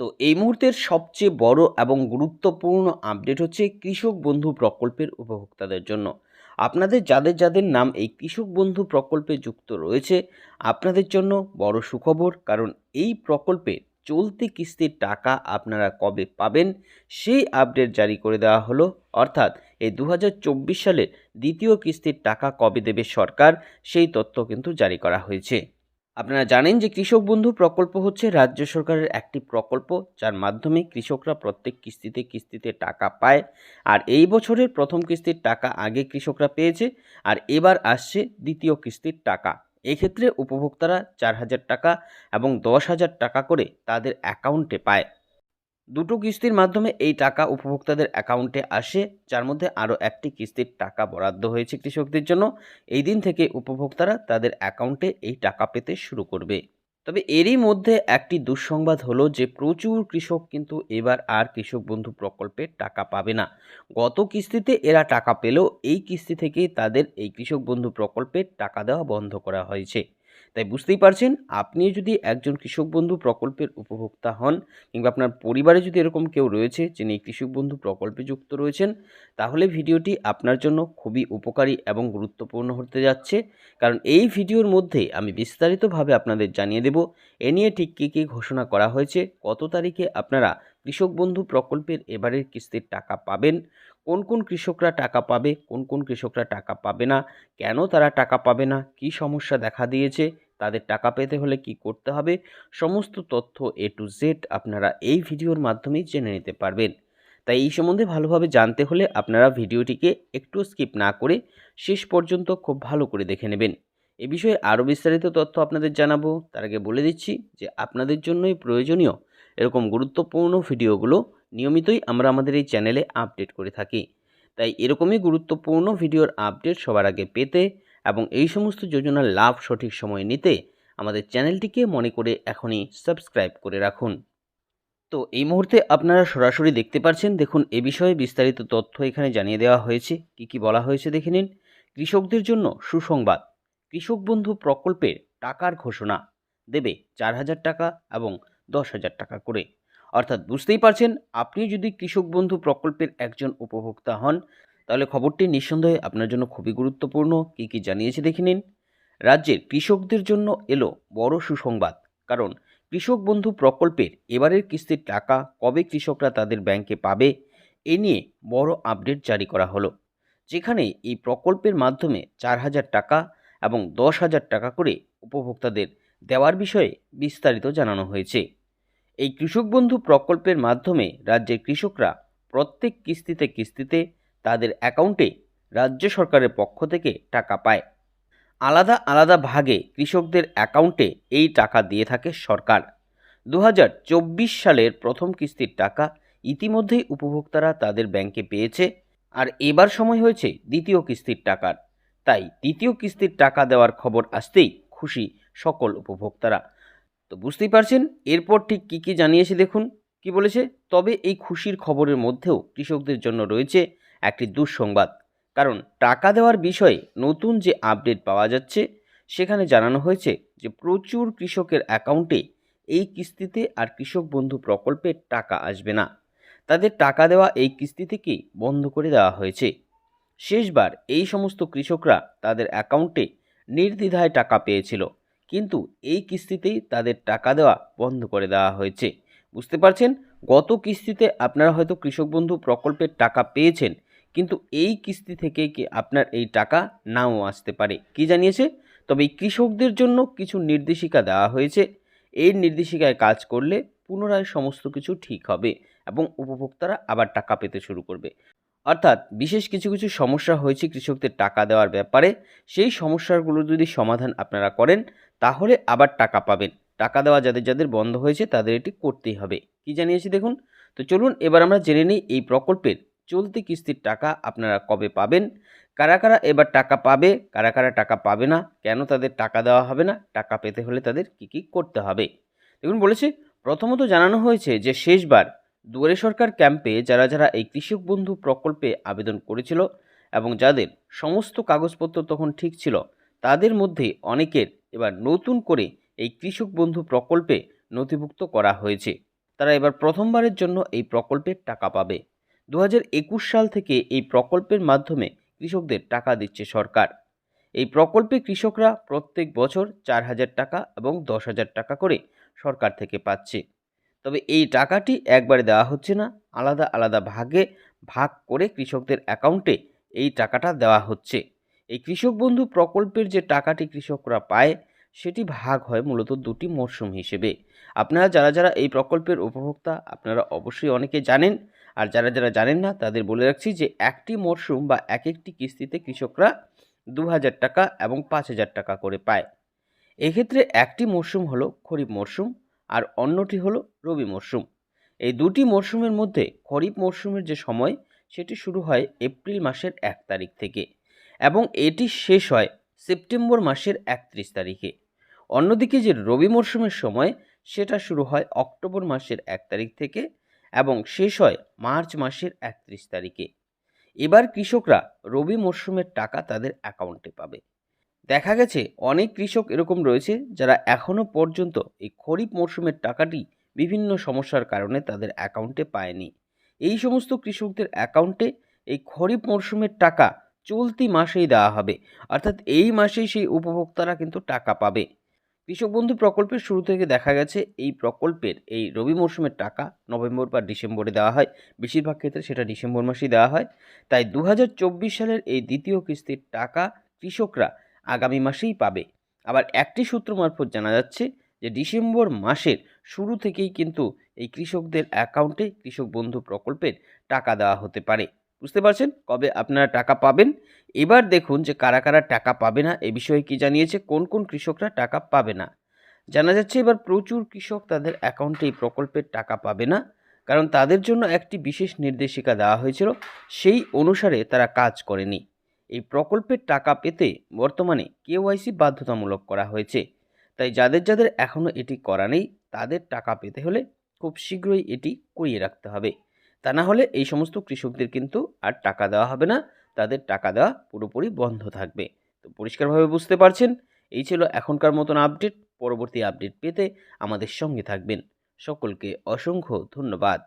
তো এই মুহূর্তের সবচেয়ে বড় এবং গুরুত্বপূর্ণ আপডেট হচ্ছে কৃষক বন্ধু প্রকল্পের উপভোক্তাদের জন্য। আপনাদের যাদের যাদের নাম এই কৃষক বন্ধু প্রকল্পে যুক্ত রয়েছে, আপনাদের জন্য বড় সুখবর, কারণ এই প্রকল্পে চলতি কিস্তির টাকা আপনারা কবে পাবেন, সেই আপডেট জারি করে দেওয়া হলো। অর্থাৎ এই দু সালের দ্বিতীয় কিস্তির টাকা কবে দেবে সরকার, সেই তথ্য কিন্তু জারি করা হয়েছে। আপনারা জানেন যে কৃষক বন্ধু প্রকল্প হচ্ছে রাজ্য সরকারের একটি প্রকল্প, যার মাধ্যমে কৃষকরা প্রত্যেক কিস্তিতে কিস্তিতে টাকা পায়। আর এই বছরের প্রথম কিস্তির টাকা আগে কৃষকরা পেয়েছে, আর এবার আসছে দ্বিতীয় কিস্তির টাকা। এক্ষেত্রে উপভোক্তারা চার হাজার টাকা এবং দশ হাজার টাকা করে তাদের অ্যাকাউন্টে পায়। দুটো কিস্তির মাধ্যমে এই টাকা উপভোক্তাদের অ্যাকাউন্টে আসে, যার মধ্যে আরও একটি কিস্তির টাকা বরাদ্দ হয়েছে কৃষকদের জন্য। এই দিন থেকে উপভোক্তারা তাদের অ্যাকাউন্টে এই টাকা পেতে শুরু করবে। তবে এরই মধ্যে একটি দুঃসংবাদ হলো যে, প্রচুর কৃষক কিন্তু এবার আর কৃষক বন্ধু প্রকল্পের টাকা পাবে না। গত কিস্তিতে এরা টাকা পেলেও এই কিস্তি থেকেই তাদের এই কৃষক বন্ধু প্রকল্পের টাকা দেওয়া বন্ধ করা হয়েছে। তাই বুঝতেই পারছেন, আপনি যদি একজন কৃষক বন্ধু প্রকল্পের উপভোক্তা হন কিংবা আপনার পরিবারে যদি এরকম কেউ রয়েছে যিনি কৃষক বন্ধু প্রকল্পে যুক্ত রয়েছেন, তাহলে ভিডিওটি আপনার জন্য খুবই উপকারী এবং গুরুত্বপূর্ণ হতে যাচ্ছে। কারণ এই ভিডিওর মধ্যে আমি বিস্তারিতভাবে আপনাদের জানিয়ে দেব, এ নিয়ে ঠিক কী কী ঘোষণা করা হয়েছে, কত তারিখে আপনারা কৃষক বন্ধু প্রকল্পের এবারের কিস্তির টাকা পাবেন কোন কোন কৃষকরা টাকা পাবে, কোন কোন কৃষকরা টাকা পাবে না, কেন তারা টাকা পাবে না, কী সমস্যা দেখা দিয়েছে, তাদের টাকা পেতে হলে কি করতে হবে, সমস্ত তথ্য এ টু জেড আপনারা এই ভিডিওর মাধ্যমেই জেনে নিতে পারবেন। তাই এই সম্বন্ধে ভালোভাবে জানতে হলে আপনারা ভিডিওটিকে একটু স্কিপ না করে শেষ পর্যন্ত খুব ভালো করে দেখে নেবেন। এ বিষয়ে আরও বিস্তারিত তথ্য আপনাদের জানাব। তার আগে বলে দিচ্ছি যে আপনাদের জন্যই প্রয়োজনীয় এরকম গুরুত্বপূর্ণ ভিডিওগুলো নিয়মিতই আমরা আমাদের এই চ্যানেলে আপডেট করে থাকি। তাই এরকমই গুরুত্বপূর্ণ ভিডিওর আপডেট সবার আগে পেতে এবং এই সমস্ত যোজনার লাভ সঠিক সময়ে নিতে আমাদের চ্যানেলটিকে মনে করে এখনই সাবস্ক্রাইব করে রাখুন। তো এই মুহূর্তে আপনারা সরাসরি দেখতে পাচ্ছেন দেখুন এ বিষয়ে বিস্তারিত তথ্য এখানে জানিয়ে দেওয়া হয়েছে। কি কি বলা হয়েছে দেখে নিন। কৃষকদের জন্য সুসংবাদ। কৃষক বন্ধু প্রকল্পের টাকার ঘোষণা। দেবে চার হাজার টাকা এবং দশ হাজার টাকা করে। অর্থাৎ বুঝতেই পারছেন, আপনি যদি কৃষক বন্ধু প্রকল্পের একজন উপভোক্তা হন, তাহলে খবরটি নিঃসন্দেহে আপনার জন্য খুবই গুরুত্বপূর্ণ। কী কী জানিয়েছে দেখে নিন। রাজ্যের কৃষকদের জন্য এলো বড় সুসংবাদ, কারণ কৃষক বন্ধু প্রকল্পের এবারের কিস্তির টাকা কবে কৃষকরা তাদের ব্যাংকে পাবে, এ নিয়ে বড় আপডেট জারি করা হলো, যেখানে এই প্রকল্পের মাধ্যমে চার হাজার টাকা এবং দশ হাজার টাকা করে উপভোক্তাদের দেওয়ার বিষয়ে বিস্তারিত জানানো হয়েছে। এই কৃষক বন্ধু প্রকল্পের মাধ্যমে রাজ্যের কৃষকরা প্রত্যেক কিস্তিতে কিস্তিতে তাদের অ্যাকাউন্টে রাজ্য সরকারের পক্ষ থেকে টাকা পায়। আলাদা আলাদা ভাগে কৃষকদের অ্যাকাউন্টে এই টাকা দিয়ে থাকে সরকার। দু হাজার চব্বিশ সালের প্রথম কিস্তির টাকা ইতিমধ্যেই উপভোক্তারা তাদের ব্যাংকে পেয়েছে আর এবার সময় হয়েছে দ্বিতীয় কিস্তির টাকার। তাই দ্বিতীয় কিস্তির টাকা দেওয়ার খবর আসতেই খুশি সকল উপভোক্তারা। তো বুঝতেই পারছেন, এরপর ঠিক কী কী জানিয়েছে দেখুন। কি বলেছে? তবে এই খুশির খবরের মধ্যেও কৃষকদের জন্য রয়েছে একটি দুঃসংবাদ। কারণ টাকা দেওয়ার বিষয়ে নতুন যে আপডেট পাওয়া যাচ্ছে, সেখানে জানানো হয়েছে যে প্রচুর কৃষকের অ্যাকাউন্টে এই কিস্তিতে আর কৃষক বন্ধু প্রকল্পের টাকা আসবে না। তাদের টাকা দেওয়া এই কিস্তি থেকেই বন্ধ করে দেওয়া হয়েছে। শেষবার এই সমস্ত কৃষকরা তাদের অ্যাকাউন্টে নির্দ্বিধায় টাকা পেয়েছিল। কিন্তু এই কিস্তিতেই তাদের টাকা দেওয়া বন্ধ করে দেওয়া হয়েছে। বুঝতে পারছেন? গত কিস্তিতে আপনারা হয়তো কৃষক বন্ধু প্রকল্পের টাকা পেয়েছেন, কিন্তু এই কিস্তি থেকে কি আপনার এই টাকা নাও আসতে পারে? কি জানিয়েছে? তবে এই কৃষকদের জন্য কিছু নির্দেশিকা দেওয়া হয়েছে। এই নির্দেশিকায় কাজ করলে পুনরায় সমস্ত কিছু ঠিক হবে এবং উপভোক্তারা আবার টাকা পেতে শুরু করবে। অর্থাৎ বিশেষ কিছু কিছু সমস্যা হয়েছে কৃষকদের টাকা দেওয়ার ব্যাপারে, সেই সমস্যাগুলো যদি সমাধান আপনারা করেন, তাহলে আবার টাকা পাবেন। টাকা দেওয়া যাদের যাদের বন্ধ হয়েছে, তাদের এটি করতেই হবে। কি জানিয়েছি দেখুন? তো চলুন, এবার আমরা জেনে নিই এই প্রকল্পের চলতি কিস্তির টাকা আপনারা কবে পাবেন, কারা কারা এবার টাকা পাবে, কারা কারা টাকা পাবে না, কেন তাদের টাকা দেওয়া হবে না, টাকা পেতে হলে তাদের কী কী করতে হবে? দেখুন, বলেছে, প্রথমত জানানো হয়েছে যে শেষবার দুয়ারে সরকার ক্যাম্পে যারা যারা এই কৃষক বন্ধু প্রকল্পে আবেদন করেছিল এবং যাদের সমস্ত কাগজপত্র তখন ঠিক ছিল, তাদের মধ্যে অনেকের এবার নতুন করে এই কৃষক বন্ধু প্রকল্পে নথিভুক্ত করা হয়েছে। তারা এবার প্রথমবারের জন্য এই প্রকল্পের টাকা পাবে। দু সাল থেকে এই প্রকল্পের মাধ্যমে কৃষকদের টাকা দিচ্ছে সরকার। এই প্রকল্পে কৃষকরা প্রত্যেক বছর চার হাজার টাকা এবং দশ হাজার টাকা করে সরকার থেকে পাচ্ছে। তবে এই টাকাটি একবারে দেওয়া হচ্ছে না। আলাদা আলাদা ভাগে ভাগ করে কৃষকদের অ্যাকাউন্টে এই টাকাটা দেওয়া হচ্ছে। এই কৃষক বন্ধু প্রকল্পের যে টাকাটি কৃষকরা পায়, সেটি ভাগ হয় মূলত দুটি মরশুম হিসেবে। আপনারা যারা যারা এই প্রকল্পের উপভোক্তা, আপনারা অবশ্যই অনেকে জানেন। আর যারা যারা জানেন না, তাদের বলে রাখছি যে একটি মরশুম বা এক একটি কিস্তিতে কৃষকরা দু হাজার টাকা এবং পাঁচ হাজার টাকা করে পায়। এক্ষেত্রে একটি মরশুম হলো খরিফ মরশুম আর অন্যটি হলো রবি মরশুম এই দুটি মরশুমের মধ্যে খরিফ মরশুমের যে সময়, সেটি শুরু হয় এপ্রিল মাসের এক তারিখ থেকে এবং এটি শেষ হয় সেপ্টেম্বর মাসের একত্রিশ তারিখে। অন্যদিকে যে রবি মরশুমের সময়, সেটা শুরু হয় অক্টোবর মাসের এক তারিখ থেকে এবং শেষ হয় মার্চ মাসের একত্রিশ তারিখে। এবার কৃষকরা রবি মরশুমের টাকা তাদের অ্যাকাউন্টে পাবে। দেখা গেছে অনেক কৃষক এরকম রয়েছে যারা এখনও পর্যন্ত এই খরিফ মরশুমের টাকাটি বিভিন্ন সমস্যার কারণে তাদের অ্যাকাউন্টে পায়নি। এই সমস্ত কৃষকদের অ্যাকাউন্টে এই খরিফ মরশুমের টাকা চলতি মাসেই দেওয়া হবে। অর্থাৎ এই মাসেই সেই উপভোক্তারা কিন্তু টাকা পাবে। কৃষক বন্ধু প্রকল্পের শুরু থেকে দেখা গেছে এই প্রকল্পের এই রবি মরশুমের টাকা নভেম্বর বা ডিসেম্বরে দেওয়া হয়। বেশিরভাগ ক্ষেত্রে সেটা ডিসেম্বর মাসেই দেওয়া হয়। তাই দু হাজার চব্বিশ সালের এই দ্বিতীয় কিস্তির টাকা কৃষকরা আগামী মাসেই পাবে। আবার একটি সূত্র মারফত জানা যাচ্ছে যে ডিসেম্বর মাসের শুরু থেকেই কিন্তু এই কৃষকদের অ্যাকাউন্টে কৃষক বন্ধু প্রকল্পের টাকা দেওয়া হতে পারে। বুঝতে পারছেন? কবে আপনারা টাকা পাবেন? এবার দেখুন যে কারা কারা টাকা পাবে না, এ বিষয়ে কি জানিয়েছে, কোন কোন কৃষকরা টাকা পাবে না? জানা যাচ্ছে এবার প্রচুর কৃষক তাদের অ্যাকাউন্টে এই প্রকল্পের টাকা পাবে না, কারণ তাদের জন্য একটি বিশেষ নির্দেশিকা দেওয়া হয়েছিল, সেই অনুসারে তারা কাজ করেনি। এই প্রকল্পের টাকা পেতে বর্তমানে কেওয়াইসি বাধ্যতামূলক করা হয়েছে। তাই যাদের যাদের এখনও এটি করা নেই, তাদের টাকা পেতে হলে খুব শীঘ্রই এটি করিয়ে রাখতে হবে। তা না হলে এই সমস্ত কৃষকদের কিন্তু আর টাকা দেওয়া হবে না, তাদের টাকা দেওয়া পুরোপুরি বন্ধ থাকবে। তো পরিষ্কারভাবে বুঝতে পারছেন? এই ছিল এখনকার মতন আপডেট। পরবর্তী আপডেট পেতে আমাদের সঙ্গে থাকবেন। সকলকে অসংখ্য ধন্যবাদ।